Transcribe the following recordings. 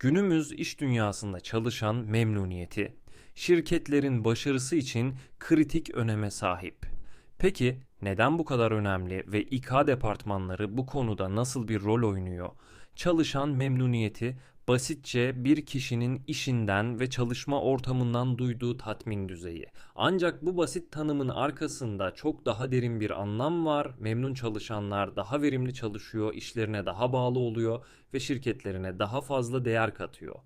Günümüz iş dünyasında çalışan memnuniyeti, şirketlerin başarısı için kritik öneme sahip. Peki neden bu kadar önemli ve İK departmanları bu konuda nasıl bir rol oynuyor? Çalışan memnuniyeti basitçe bir kişinin işinden ve çalışma ortamından duyduğu tatmin düzeyi. Ancak bu basit tanımın arkasında çok daha derin bir anlam var. Memnun çalışanlar daha verimli çalışıyor, işlerine daha bağlı oluyor ve şirketlerine daha fazla değer katıyor.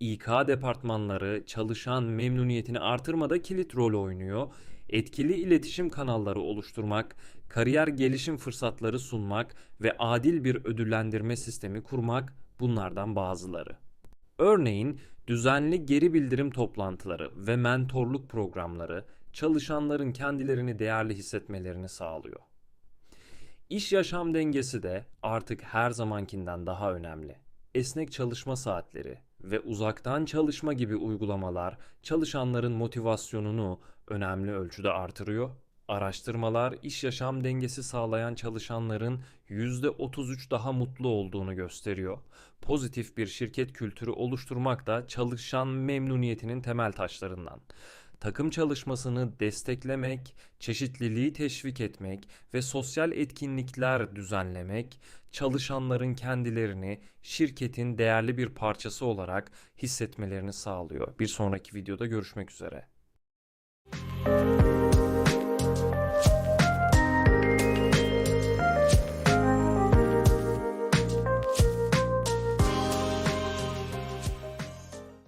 İK departmanları çalışan memnuniyetini artırmada kilit rol oynuyor. Etkili iletişim kanalları oluşturmak, kariyer gelişim fırsatları sunmak ve adil bir ödüllendirme sistemi kurmak bunlardan bazıları. Örneğin düzenli geri bildirim toplantıları ve mentorluk programları çalışanların kendilerini değerli hissetmelerini sağlıyor. İş yaşam dengesi de artık her zamankinden daha önemli. Esnek çalışma saatleri ve uzaktan çalışma gibi uygulamalar çalışanların motivasyonunu önemli ölçüde artırıyor. Araştırmalar iş yaşam dengesi sağlayan çalışanların %33 daha mutlu olduğunu gösteriyor. Pozitif bir şirket kültürü oluşturmak da çalışan memnuniyetinin temel taşlarından takım çalışmasını desteklemek, çeşitliliği teşvik etmek ve sosyal etkinlikler düzenlemek, çalışanların kendilerini şirketin değerli bir parçası olarak hissetmelerini sağlıyor. Bir sonraki videoda görüşmek üzere.